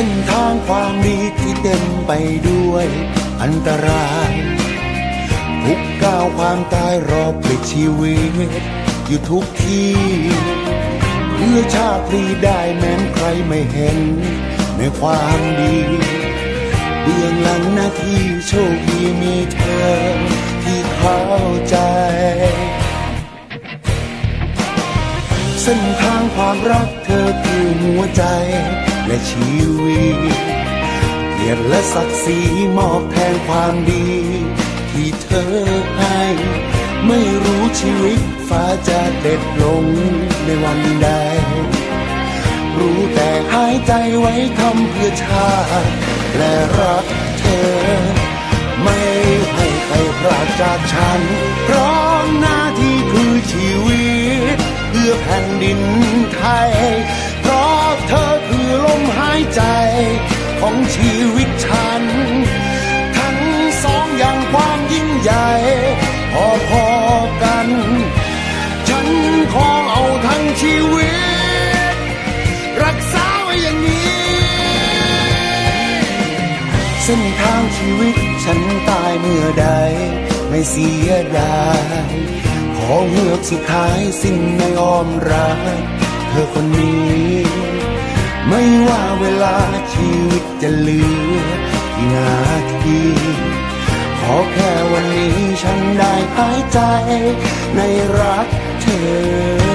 เส้นทางความดีที่เต็มไปด้วยอันตรายทุกก้าวความตายรอปลิดชีวิตอยู่ทุกที่เพื่อชาตินี้ได้แม้ใครไม่เห็นในความดีเบื้องหลังหน้าที่โชคดีมีเธอที่เข้าใจ เส้นทางความรักเธอคือหัวใจ และชีวิตเกียรติและศักดิ์ศรีมอบแทนความดี ที่เธอให้ ไม่รู้ชีวิตฟ้าจะเด็ดลงในวันใด รู้แต่หายใจไว้ทำเพื่อชาติและรักเธอ ไม่ให้ใครพรากจากฉันเพราะหน้าที่คือชีวิต เพื่อแผ่นดิน ของชีวิตฉัน ทั้งสองอย่างความยิ่งใหญ่ พอๆกัน ฉันขอเอาทั้งชีวิต รักษาไว้อย่างนี้ เส้นทางชีวิตฉันตายเมื่อใด ไม่เสียดายขอเฮือกสุดท้ายสิ้นในอ้อมรักเธอคนนี้ ไม่ว่าเวลาชีวิตจะเหลือกี่นาทีขอแค่วันนี้ฉันได้หายใจในรักเธอ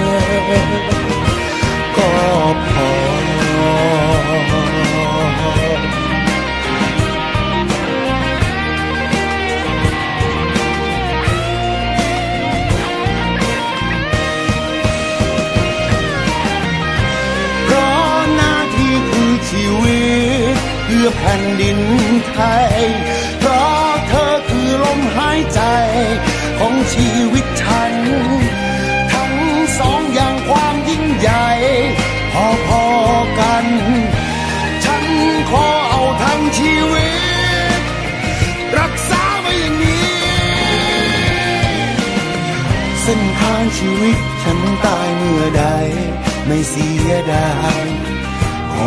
แผ่นดินไทย เพราะเธอคือลมหายใจของชีวิตฉัน ทั้งสองอย่างความยิ่งใหญ่ พอๆกัน ฉันขอเอาทั้งชีวิต รักษาไว้อย่างนี้ เส้นทางชีวิตฉันตายเมื่อใด ไม่เสียดาย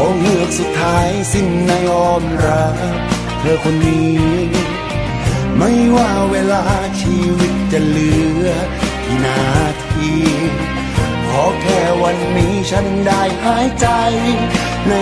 อเงือกสุดท้ายสิ้นในอ้อมรักเธอคนนี้ ไม่ว่าเวลาชีวิตจะเหลือกี่นาทีขอแค่วันนี้ฉันได้หายใจใน